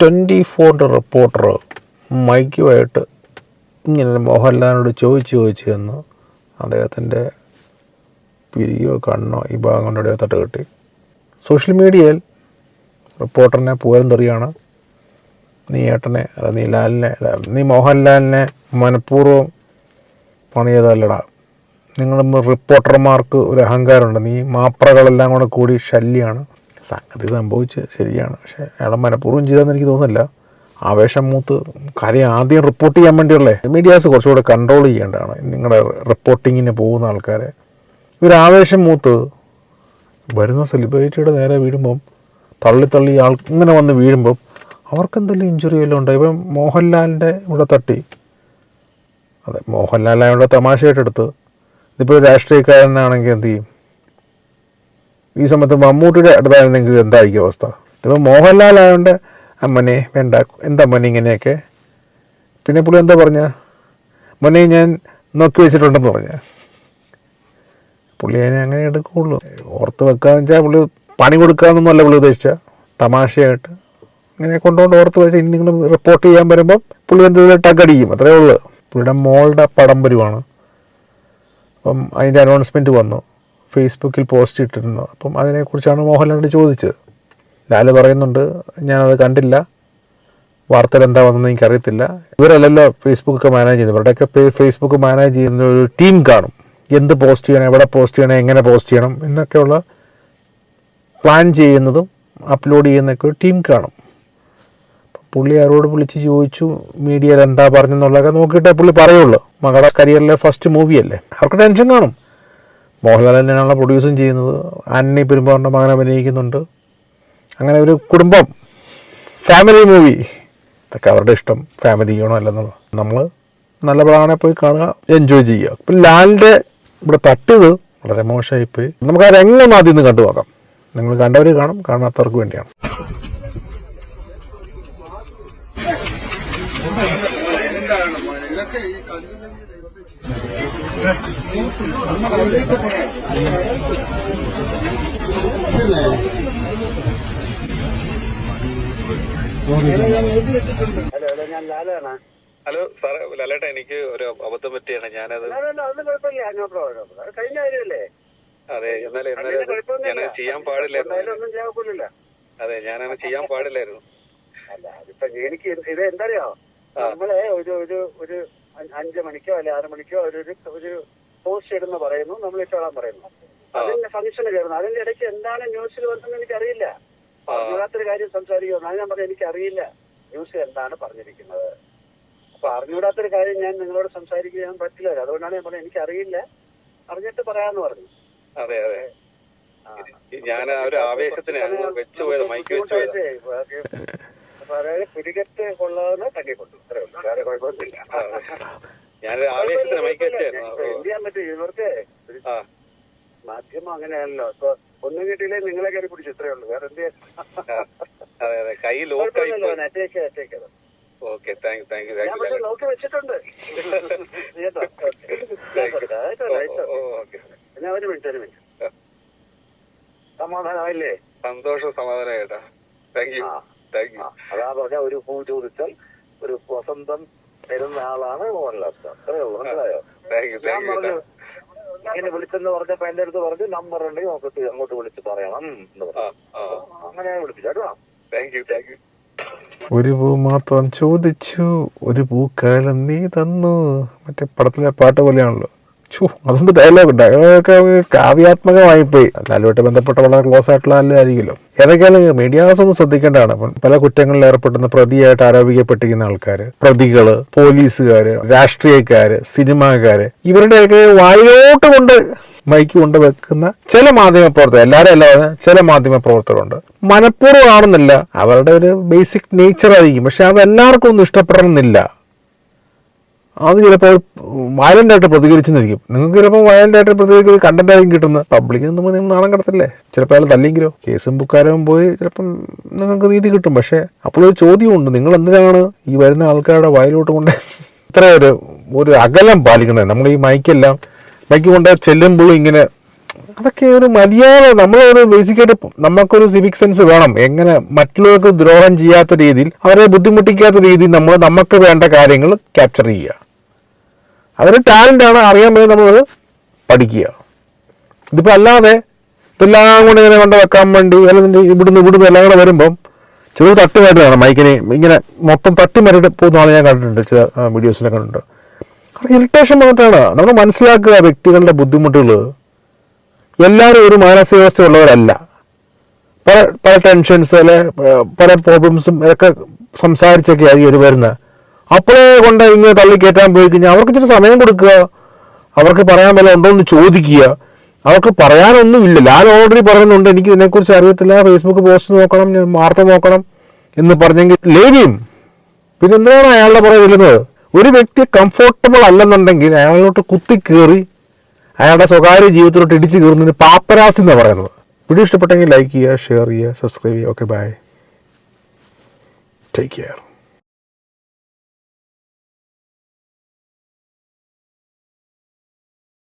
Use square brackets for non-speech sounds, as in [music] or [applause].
Twenty ഫോറിന്റെ reporter മൈക്കുമായിട്ട് ഇങ്ങനെ മോഹൻലാലിനോട് ചോദിച്ച് ചോദിച്ച് എന്ന് അദ്ദേഹത്തിന്റെ പിരിയോ കണ്ണോ ഈ ഭാഗം കൊണ്ട് തട്ട് കിട്ടി. സോഷ്യൽ മീഡിയയിൽ റിപ്പോർട്ടറിനെ പൂരം തെറിയാണ് നീ ഏട്ടനെ അല്ല നീ ലാലിനെ നീ മോഹൻലാലിനെ മനഃപൂർവം പണിയതല്ലടാ. നിങ്ങൾ റിപ്പോർട്ടർമാർക്ക് ഒരു അഹങ്കാരമുണ്ട്. നീ മാപ്രകളെല്ലാം കൂടെ കൂടി ശല്യമാണ് സംഗതി സംഭവിച്ച് ശരിയാണ്. പക്ഷെ അയാളെ മനഃപൂർവം ചെയ്തതെന്ന് എനിക്ക് തോന്നുന്നില്ല. ആവേശം മൂത്ത് കാര്യം ആദ്യം റിപ്പോർട്ട് ചെയ്യാൻ വേണ്ടിയുള്ളേ മീഡിയാസ് കുറച്ചുകൂടെ കൺട്രോൾ ചെയ്യേണ്ടതാണ്. നിങ്ങളുടെ റിപ്പോർട്ടിങ്ങിന് പോകുന്ന ആൾക്കാരെ. ഇവർ ആവേശം മൂത്ത് വരുന്ന സെലിബ്രിറ്റിയുടെ നേരെ വീഴുമ്പം തള്ളി തള്ളി ആൾ ഇങ്ങനെ വന്ന് വീഴുമ്പം അവർക്ക് ഇഞ്ചുറി വല്ലതും ഉണ്ടായി ഇപ്പം മോഹൻലാലിന്റെ ഇവിടെ തട്ടി. അതെ മോഹൻലാലായോടെ തമാശയായിട്ട് എടുത്ത്. ഇതിപ്പോൾ രാഷ്ട്രീയക്കാരനാണെങ്കിൽ എന്ത് ചെയ്യും? ഈ സമയത്ത് മമ്മൂട്ടിയുടെ അടുത്തായിരുന്നെങ്കിൽ എന്തായിരിക്കും അവസ്ഥ? ഇപ്പോൾ മോഹൻലാൽ ആയതുകൊണ്ട് അമ്മനെ വേണ്ട എന്താ മോനെ ഇങ്ങനെയൊക്കെ? പിന്നെ പുള്ളി എന്താ പറഞ്ഞ? മോനെ ഞാൻ നോക്കി വെച്ചിട്ടുണ്ടെന്ന് പറഞ്ഞ. പുള്ളി അതിനെ അങ്ങനെ എടുക്കുള്ളൂ. ഓർത്ത് വെക്കാന്ന് വെച്ചാൽ പുള്ളി പണി കൊടുക്കാമെന്നൊന്നുമല്ല പുള്ളി ഉദ്ദേശിച്ച. തമാശയായിട്ട്. ഇങ്ങനെ കൊണ്ടുകൊണ്ട് ഓർത്ത് വെച്ചാൽ ഇനി നിങ്ങൾ റിപ്പോർട്ട് ചെയ്യാൻ വരുമ്പം പുള്ളി എന്ത് ടക്കടിക്കും അത്രേ ഉള്ളൂ. പുള്ളിയുടെ മോളുടെ പടം വരുവാണ്. അപ്പം അതിന്റെ അനൗൺസ്മെന്റ് വന്നു. ഫേസ്ബുക്കിൽ പോസ്റ്റ് ഇട്ടിരുന്നു. അപ്പം അതിനെക്കുറിച്ചാണ് മോഹൻലാലിനോട് ചോദിച്ചത്. ലാൽ പറയുന്നുണ്ട് ഞാനത് കണ്ടില്ല. വാർത്തയിൽ എന്താ വന്നതെന്ന് എനിക്കറിയത്തില്ല. ഇവരല്ലല്ലോ ഫേസ്ബുക്കൊക്കെ മാനേജ് ചെയ്യുന്നത്. ഇവരുടെയൊക്കെ ഫേസ്ബുക്ക് മാനേജ് ചെയ്യുന്ന ഒരു ടീം കാണും. എന്ത് പോസ്റ്റ് ചെയ്യണം എവിടെ പോസ്റ്റ് ചെയ്യണം എങ്ങനെ പോസ്റ്റ് ചെയ്യണം എന്നൊക്കെയുള്ള പ്ലാൻ ചെയ്യുന്നതും അപ്ലോഡ് ചെയ്യുന്നൊക്കെ ഒരു ടീം കാണും. പുള്ളി ആരോട് വിളിച്ച് ചോദിച്ചു മീഡിയയിൽ എന്താ പറഞ്ഞെന്നുള്ളതൊക്കെ നോക്കിയിട്ടേ പുള്ളി പറയുള്ളൂ. മകളുടെ കരിയറിലെ ഫസ്റ്റ് മൂവിയല്ലേ അവർക്ക് ടെൻഷൻ കാണും. മോഹൻലാൽ തന്നെയാണല്ലോ പ്രൊഡ്യൂസും ചെയ്യുന്നത്. ആന്റണി പെരുമ്പാറിന്റെ മകൻ അഭിനയിക്കുന്നുണ്ട്. അങ്ങനെ ഒരു കുടുംബം. ഫാമിലി മൂവി ഇതൊക്കെ അവരുടെ ഇഷ്ടം. ഫാമിലി ചെയ്യണോ അല്ലെന്നുള്ള നമ്മൾ നല്ല പടമാണെ പോയി കാണുക എൻജോയ് ചെയ്യുക. ഇപ്പം ലാലിന്റെ ഇവിടെ തട്ടിയത് വളരെ മോശമായിപ്പോയി. നമുക്ക് ആ രംഗം ആദ്യം ഒന്ന് കണ്ടു നോക്കാം നിങ്ങൾ കണ്ടവർ കാണും കാണാത്തവർക്ക് വേണ്ടിയാണ്. ഹലോ ഹലോ ഞാൻ ലാലാണ് ഹലോ സാറേ ലാലേട്ടാ എനിക്ക് ഒരു അബദ്ധം പറ്റിയാണ്. ഞാനത് ലാലല്ല അതൊന്നും കുഴപ്പമില്ല. നോ പ്രോബ്ലം അത് കഴിഞ്ഞ കാര്യമല്ലേ? അതെ എന്നാലും എന്നാലും ഞാൻ ചെയ്യാൻ എന്തായാലും പാടില്ലായിരുന്നു ഒന്നും ചെയ്യാൻ അതെ ഞാനങ്ങനെ ചെയ്യാൻ പാടില്ലായിരുന്നു. അല്ല അതിപ്പോ എനിക്ക് ഇത് എന്താ എന്തറിയോ നമ്മളെ ഒരു ഒരു ഒരു അഞ്ച് മണിക്കോ അല്ലെ ആറ് മണിക്കോ ഒരു ഒരു ഒരു പോസ്റ്റ് ഇടുന്ന പറയുന്നു നമ്മൾ ഇട്ടോളാൻ പറയുന്നു. അതിന്റെ ഫംഗ്ഷന് കയറുന്നു. അതിന്റെ ഇടയ്ക്ക് എന്താണ് ന്യൂസിൽ വന്നതെന്ന് എനിക്കറിയില്ല. അറിഞ്ഞൂടാത്തൊരു കാര്യം സംസാരിക്കുന്നു അത് ഞാൻ പറഞ്ഞു എനിക്കറിയില്ല. ന്യൂസ് എന്താണ് പറഞ്ഞിരിക്കുന്നത്? അപ്പൊ അറിഞ്ഞൂടാത്തൊരു കാര്യം ഞാൻ നിങ്ങളോട് സംസാരിക്കാൻ പറ്റില്ല. അതുകൊണ്ടാണ് ഞാൻ പറഞ്ഞത് എനിക്കറിയില്ല. അറിഞ്ഞിട്ട് പറയാന്ന് പറഞ്ഞു. അതെ അതെ. ഞാൻ ആ ഒരു ആവേശത്തിനാണ് വെച്ചുപോയത് വെച്ചു പോയത് മൈക്ക് വെച്ചു പോയത് അപ്പൊ അതായത് പിടികെട്ട് കൊള്ളാവുന്ന അത്രേ ഉള്ളൂ. വേറെ കുഴപ്പമൊന്നുമില്ല. ആവേശത്തിന് മൈക്ക് ചെയ്യാൻ പറ്റും? ഇവർക്ക് മാധ്യമം അങ്ങനെയാണല്ലോ. ഇപ്പൊ ഒന്നും കിട്ടിയില്ലേ നിങ്ങളെ കയറി പിടിച്ചു? ഇത്രേ ഉള്ളൂ. വേറെ എന്ത് ആ. അതെ അതെ. കൈ ലോക്കായി പോയി. Attack attack okay thank you thank you ഞാൻ പക്ഷെ നോക്കി വെച്ചിട്ടുണ്ട്. [laughs] ഞാൻ കൊടുക്കാം. ആയിക്കോട്ടെ, ആയിക്കോട്ടെ. ഓക്കെ. ഞാൻ ഒരു മിനിറ്റ് ഒരു മിനിറ്റ്. സമാധാനമായില്ലേ? സന്തോഷം സമാധാനം കേട്ടാ താങ്ക് യു. അതാ പറഞ്ഞ ഒരു പൂ ചോദിച്ചാൽ ഒരു വസന്തം തരുന്ന ആളാണ് മോഹൻലാൽ സാർ. അത്രേ ഉള്ളൂ മനസ്സിലായോ? താങ്ക് ഞാൻ പറഞ്ഞു ഇങ്ങനെ വിളിച്ചെന്ന് പറഞ്ഞപ്പോ എന്റെ അടുത്ത് പറഞ്ഞു നമ്പർ ഉണ്ടെങ്കിൽ നോക്കിട്ട് അങ്ങോട്ട് വിളിച്ച് പറയണം എന്ന് പറഞ്ഞു. അങ്ങനെ ഞാൻ വിളിപ്പിച്ചു കേട്ടോ. താങ്ക് യു താങ്ക് യു ഒരു പൂ മാത്രം ചോദിച്ചു ഒരു പൂക്കാലം നീ തന്നു. മറ്റേ പടത്തിലെ പാട്ട് പോലെയാണല്ലോ. ഛൂ അതൊന്ന് ഡയലോഗ് ഡയലോഗൊക്കെ കാവ്യാത്മകമായിപ്പോയി ലാലുമായിട്ട് ബന്ധപ്പെട്ട വളരെ ക്ലോസ് ആയിട്ടുള്ള ആളുകളായിരിക്കുമല്ലോ ഏതൊക്കെയാലും മീഡിയാസ് ഒന്ന് ശ്രദ്ധിക്കേണ്ടതാണ്. അപ്പം പല കുറ്റങ്ങളിൽ ഏർപ്പെടുന്ന പ്രതിയായിട്ട് ആരോപിക്കപ്പെട്ടിരിക്കുന്ന ആൾക്കാർ പ്രതികൾ പോലീസുകാർ രാഷ്ട്രീയക്കാര് സിനിമാക്കാര് ഇവരുടെയൊക്കെ വായിലോട്ട് കൊണ്ട് മൈക്ക് കൊണ്ട് വെക്കുന്ന ചില മാധ്യമ പ്രവർത്തകർ എല്ലാവരും അല്ലാതെ ചില മാധ്യമ പ്രവർത്തകരുണ്ട്. മനഃപൂർവം ആണെന്നില്ല. അവരുടെ ഒരു ബേസിക് നേച്ചർ ആയിരിക്കും. പക്ഷെ അത് എല്ലാവർക്കും ഒന്നും ഇഷ്ടപ്പെടണമെന്നില്ല. അത് ചിലപ്പോൾ വയലന്റ് ആയിട്ട് പ്രതികരിച്ചെന്നിരിക്കും. നിങ്ങൾക്ക് ചിലപ്പോൾ വയലന്റ് ആയിട്ട് പ്രതികരിക്കുന്ന കണ്ടന്റ് ആയിരിക്കും കിട്ടുന്നത്. പബ്ലിക്കിൽ നിന്ന് നിങ്ങൾ നാണം കിടത്തില്ലേ? ചിലപ്പോൾ അയാൾ തല്ലെങ്കിലോ കേസും ബുക്കാരും പോയി ചിലപ്പം നിങ്ങൾക്ക് നീതി കിട്ടും. പക്ഷേ അപ്പോൾ ഒരു ചോദ്യമുണ്ട്. നിങ്ങൾ എന്തിനാണ് ഈ വരുന്ന ആൾക്കാരുടെ വയലോട്ട് കൊണ്ട് ഇത്ര ഒരു ഒരു അകലം പാലിക്കണത് നമ്മൾ ഈ മൈക്കെല്ലാം മൈക്ക് കൊണ്ട് ചെല്ലുമ്പോഴും ഇങ്ങനെ അതൊക്കെ ഒരു മര്യാദ. നമ്മളൊരു ബേസിക്കായിട്ട് നമുക്കൊരു സിവിക് സെൻസ് വേണം. എങ്ങനെ മറ്റുള്ളവർക്ക് ദ്രോഹം ചെയ്യാത്ത രീതിയിൽ അവരെ ബുദ്ധിമുട്ടിക്കാത്ത രീതിയിൽ നമ്മൾ നമുക്ക് വേണ്ട കാര്യങ്ങൾ ക്യാപ്ചർ ചെയ്യുക. അതൊരു ആണ് അറിയാൻ പറ്റും നമ്മളത് പഠിക്കുക. ഇതിപ്പോൾ അല്ലാതെ ഇതെല്ലാം കൂടെ ഇങ്ങനെ കൊണ്ട് വെക്കാൻ വേണ്ടി അല്ലെങ്കിൽ ഇവിടുന്ന് ഇവിടുന്ന് എല്ലാം കൂടെ വരുമ്പം ചെറു തട്ടി വേണം മൈക്കിനെ. ഇങ്ങനെ മൊത്തം തട്ടി മരട്ട് പോകുന്ന ഞാൻ കണ്ടിട്ടുണ്ട് ചില വീഡിയോസിലൊക്കെ കണ്ടിട്ടുണ്ട്. അത് ഇറിറ്റേഷൻ വന്നിട്ടാണ് നമ്മൾ മനസ്സിലാക്കുക വ്യക്തികളുടെ ബുദ്ധിമുട്ടുകൾ എല്ലാവരും ഒരു മാനസികാവസ്ഥ ഉള്ളവരല്ല പല പല ടെൻഷൻസ് അല്ലെ പല പ്രോബ്ലംസും ഇതൊക്കെ സംസാരിച്ചൊക്കെ ആയി ഇത് വരുന്നത്. അപ്പോഴേ കൊണ്ട് ഇങ്ങനെ തള്ളി കയറ്റാൻ പോയി കഴിഞ്ഞാൽ അവർക്ക് ഇച്ചിരി സമയം കൊടുക്കുക. അവർക്ക് പറയാൻ വല്ല ഉണ്ടോ എന്ന് ചോദിക്കുക. അവർക്ക് പറയാനൊന്നുമില്ല ഞാൻ ഓൾറെഡി പറയുന്നുണ്ട് എനിക്ക് ഇതിനെക്കുറിച്ച് അറിയത്തില്ല. ഫേസ്ബുക്ക് പോസ്റ്റ് നോക്കണം വാർത്ത നോക്കണം എന്ന് പറഞ്ഞെങ്കിൽ ലേവിയും. പിന്നെ എന്തിനാണ് അയാളുടെ പുറകെ വരുന്നത് ഒരു വ്യക്തി കംഫോർട്ടബിൾ അല്ലെന്നുണ്ടെങ്കിൽ അയാളോട്ട് കുത്തി കയറി അയാളുടെ സ്വകാര്യ ജീവിതത്തിലോട്ട് ഇടിച്ചു കയറുന്നതിന് പാപ്പരാസി എന്നാണ് പറയുന്നത്. വീഡിയോ ഇഷ്ടപ്പെട്ടെങ്കിൽ ലൈക്ക് ചെയ്യുക ഷെയർ ചെയ്യുക സബ്സ്ക്രൈബ് ചെയ്യുക. Okay bye take care